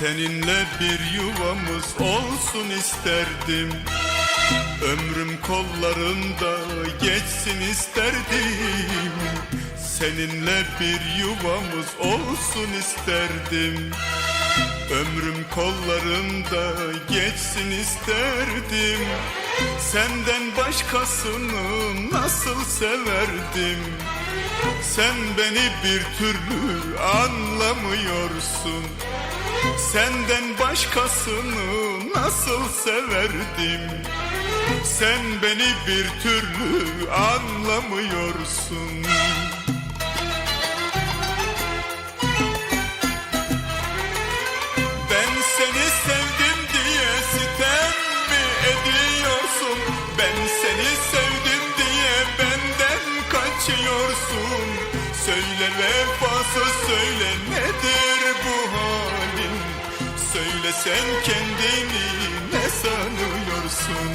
Seninle bir yuvamız olsun isterdim. Ömrüm kollarında geçsin isterdim. Seninle bir yuvamız olsun isterdim. Ömrüm kollarında geçsin isterdim. Senden başkasını nasıl severdim? Sen beni bir türlü anlamıyorsun Senden başkasını nasıl severdim Sen beni bir türlü anlamıyorsun Ben seni sevdim diye sitem mi ediyorsun? Ben seni sevdim diye benden kaçıyorsun. Söyle vefasız söyle sen kendini ne sanıyorsun?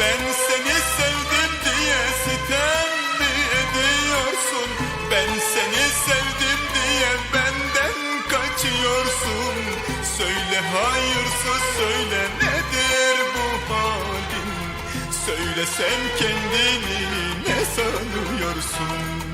Ben seni sevdim diye sitem mi ediyorsun? Ben seni sevdim diye benden kaçıyorsun. Söyle hayırsız söyle nedir bu halin? Söyle sen kendini ne sanıyorsun?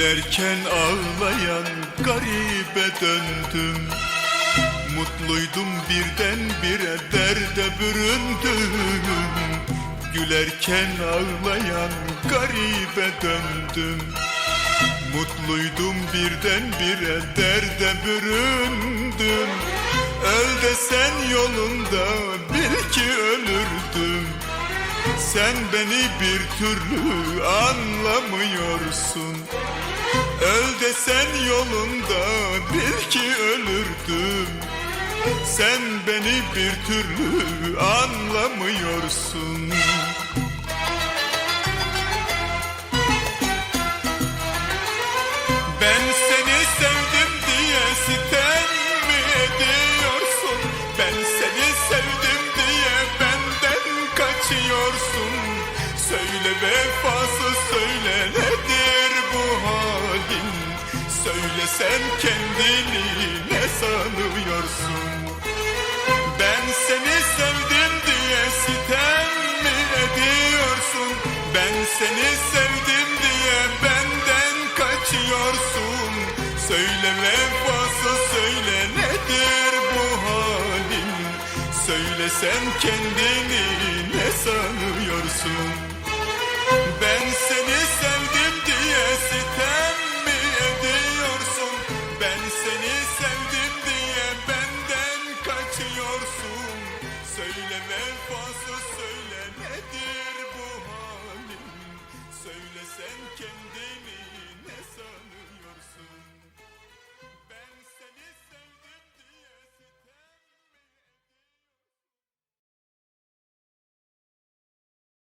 Gülerken ağlayan garibe döndüm. Mutluydum birden bire derde büründüm. Gülerken ağlayan garibe döndüm. Mutluydum birden bire derde büründüm. Öl desen yolunda bil ki ölürdüm. Sen beni bir türlü anlamıyorsun Öl desen yolunda bil ki ölürdüm Sen beni bir türlü anlamıyorsun Ben seni sevdim diye sitem mi ediyorsun? Ben seni sevdim diye benden kaçıyorsun. Söyle vefasız söyle Söyle sen kendini ne sanıyorsun? Ben seni sevdim diye sitem mi ediyorsun? Ben seni sevdim diye benden kaçıyorsun. Söyle vefasız söyle nedir bu halin? Söyle sen kendini ne sanıyorsun? biliyorsun Söyle vefası söylemedin